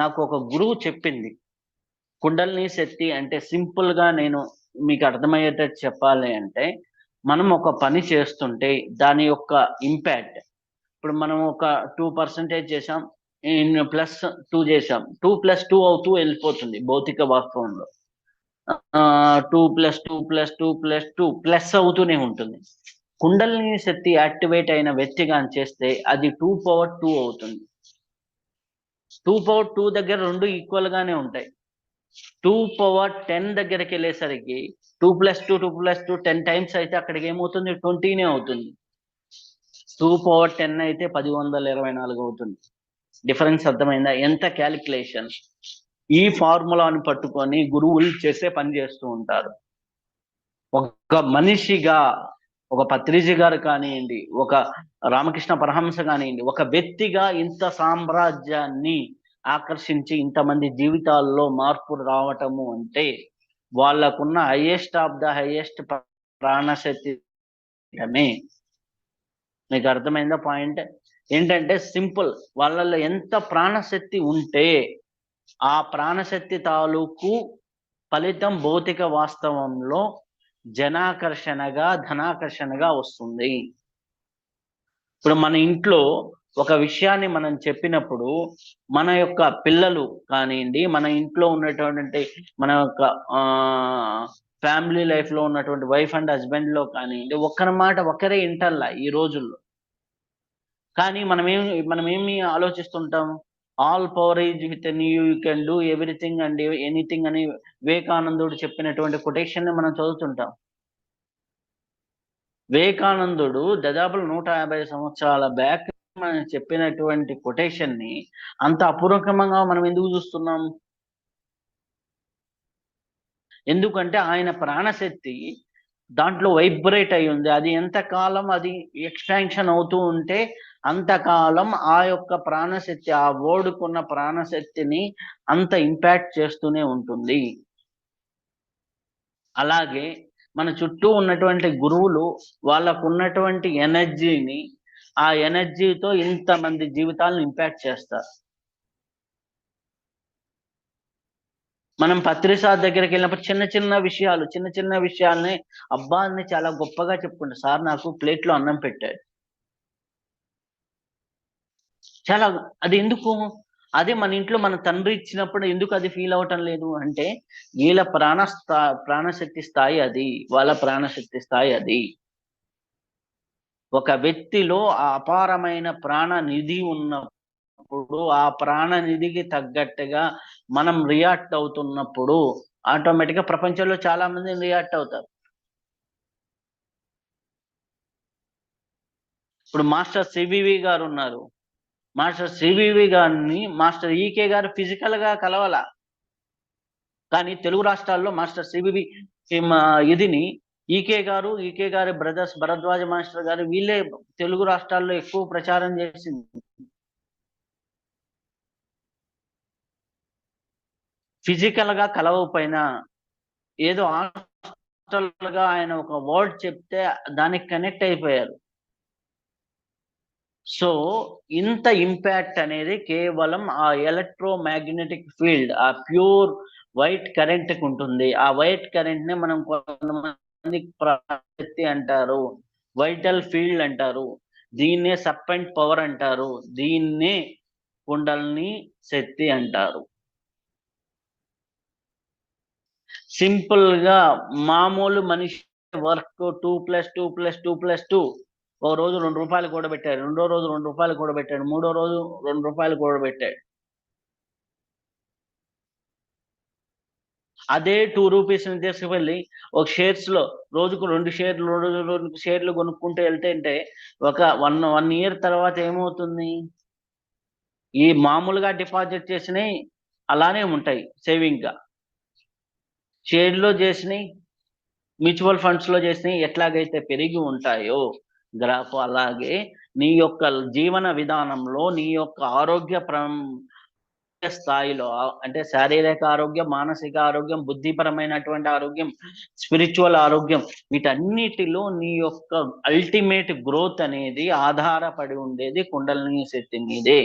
నాకు ఒక గురువు చెప్పింది కుండల్ని శక్తి అంటే సింపుల్గా నేను మీకు అర్థమయ్యేటట్టు చెప్పాలి అంటే మనం ఒక పని చేస్తుంటే దాని యొక్క ఇంపాక్ట్. ఇప్పుడు మనం ఒక టూ పర్సెంటేజ్ చేసాం ప్లస్ టూ చేసాం టూ ప్లస్ టూ అవుతూ వెళ్ళిపోతుంది భౌతిక వాస్తవంలో. Two plus two plus two plus two plus అవుతూనే ఉంటుంది. కుండలిని శక్తి యాక్టివేట్ అయిన వ్యక్తి కానీ చేస్తే అది టూ పవర్ టూ అవుతుంది. టూ పవర్ టూ దగ్గర రెండు ఈక్వల్ గానే ఉంటాయి. టూ పవర్ టెన్ దగ్గరికి వెళ్ళేసరికి two plus two two plus two ten times అయితే అక్కడికి ఏమవుతుంది? ట్వంటీనే అవుతుంది. టూ పవర్ టెన్ అయితే పది వందల ఇరవై నాలుగు అవుతుంది. డిఫరెన్స్ అర్థమైందా? ఎంత క్యాలిక్యులేషన్? ఈ ఫార్ములాను పట్టుకొని గురువులు చేసే పని చేస్తూ ఉంటారు. ఒక మనిషిగా ఒక పత్రిజీ గారు కానివ్వండి ఒక రామకృష్ణ పరహంస కానివ్వండి ఒక వ్యక్తిగా ఇంత సామ్రాజ్యాన్ని ఆకర్షించి ఇంతమంది జీవితాల్లో మార్పు రావటము అంటే వాళ్ళకున్న హైయెస్ట్ ఆఫ్ ద హైయెస్ట్ ప్రాణశక్తి మీకు అర్థమైందా పాయింట్? ఏంటంటే సింపుల్ వాళ్ళలో ఎంత ప్రాణశక్తి ఉంటే ఆ ప్రాణశక్తి తాలూకు ఫలితం భౌతిక వాస్తవంలో జనాకర్షణగా ధనాకర్షణగా వస్తుంది. ఇప్పుడు మన ఇంట్లో ఒక విషయాన్ని మనం చెప్పినప్పుడు మన యొక్క పిల్లలు కానివ్వండి మన ఇంట్లో ఉన్నటువంటి మన యొక్క ఫ్యామిలీ లైఫ్లో ఉన్నటువంటి వైఫ్ అండ్ హస్బెండ్లో కానివ్వండి ఒక్కరి మాట ఒకరే ఇంటల్లా ఈ రోజుల్లో. కానీ మనం ఏం మనం ఏమి ఆలోచిస్తుంటాం? All power is with you you can do everything and anything అని వివేకానందుడు చెప్పినటువంటి కొటేషన్ని మనం చదువుతుంటాం. వివేకానందుడు దాదాపు నూట యాభై సంవత్సరాల బ్యాక్ మనం చెప్పినటువంటి కొటేషన్ని అంత అపూర్వక్రమంగా మనం ఎందుకు చూస్తున్నాం? ఎందుకంటే ఆయన ప్రాణశక్తి దాంట్లో వైబ్రేట్ అయి ఉంది. అది ఎంతకాలం అది ఎక్స్టాన్షన్ అవుతూ ఉంటే అంతకాలం ఆ యొక్క ప్రాణశక్తి ఆ ఓడుకున్న ప్రాణశక్తిని అంత ఇంపాక్ట్ చేస్తూనే ఉంటుంది. అలాగే మన చుట్టూ ఉన్నటువంటి గురువులు వాళ్ళకు ఉన్నటువంటి ఎనర్జీని ఆ ఎనర్జీతో ఇంతమంది జీవితాలను ఇంపాక్ట్ చేస్తారు. మనం పత్రిసాద్ దగ్గరికి వెళ్ళినప్పుడు చిన్న చిన్న విషయాలు చిన్న చిన్న విషయాల్ని అబ్బాయిని చాలా గొప్పగా చెప్పుకుంటారు సార్ నాకు ప్లేట్లో అన్నం పెట్టాడు. చాలా అది ఎందుకు? అదే మన ఇంట్లో మన తండ్రి ఇచ్చినప్పుడు ఎందుకు అది ఫీల్ అవటం లేదు? అంటే వీళ్ళ ప్రాణ స్థా ప్రాణశక్తి స్థాయి అది వాళ్ళ ప్రాణశక్తి స్థాయి అది. ఒక వ్యక్తిలో ఆ అపారమైన ప్రాణ నిధి ఉన్నప్పుడు ఆ ప్రాణ నిధికి తగ్గట్టుగా మనం రియాక్ట్ అవుతున్నప్పుడు ఆటోమేటిక్గా ప్రపంచంలో చాలా మంది రియాక్ట్ అవుతారు. ఇప్పుడు master C V V garu ఉన్నారు. మాస్టర్ సివివి గారిని మాస్టర్ ఈకే గారు ఫిజికల్గా కలవాల? కానీ తెలుగు రాష్ట్రాల్లో మాస్టర్ సివివి ఇదిని ఈకే గారు ఈకే గారి బ్రదర్స్ భరద్వాజ మాస్టర్ గారు వీళ్ళే తెలుగు రాష్ట్రాల్లో ఎక్కువ ప్రచారం చేసింది. ఫిజికల్గా కలవకపోయినా ఏదో హాస్టల్గా ఆయన ఒక వర్డ్ చెప్తే దానికి కనెక్ట్ అయిపోయారు. సో ఇంత ఇంపాక్ట్ అనేది కేవలం ఆ ఎలక్ట్రోమాగ్నెటిక్ ఫీల్డ్ ఆ ప్యూర్ వైట్ కరెంట్కి ఉంటుంది. ఆ వైట్ కరెంట్ని మనం కొంతమంది శక్తి అంటారు వైటల్ ఫీల్డ్ అంటారు దీన్నే అండ్ పవర్ అంటారు దీన్నే కుండల్ని శక్తి అంటారు. సింపుల్గా మామూలు మనిషి work two plus two plus two plus two ఓ రోజు రెండు రూపాయలు కూడా పెట్టాడు రెండో రోజు రెండు రూపాయలు కూడా పెట్టాడు మూడో రోజు రెండు రూపాయలు కూడా పెట్టాడు అదే టూ రూపీస్ని తీసుకువెళ్ళి ఒక షేర్స్లో రోజుకు రెండు షేర్లు రెండు రెండు షేర్లు కొనుక్కుంటూ వెళ్తే ఒక వన్ వన్ ఇయర్ తర్వాత ఏమవుతుంది? ఈ మామూలుగా డిపాజిట్ చేసినవి అలానే ఉంటాయి సేవింగ్ గా షేర్లో చేసినవి మ్యూచువల్ ఫండ్స్లో చేసినవి ఎట్లాగైతే పెరిగి ఉంటాయో గ్రాఫ్ అలాగే నీ యొక్క జీవన విధానంలో నీ యొక్క ఆరోగ్య స్థాయిలో అంటే శారీరక ఆరోగ్యం మానసిక ఆరోగ్యం బుద్ధిపరమైనటువంటి ఆరోగ్యం స్పిరిచువల్ ఆరోగ్యం వీటన్నిటిలో నీ యొక్క అల్టిమేట్ గ్రోత్ అనేది ఆధారపడి ఉండేది కుండలిని శక్తి మీదే.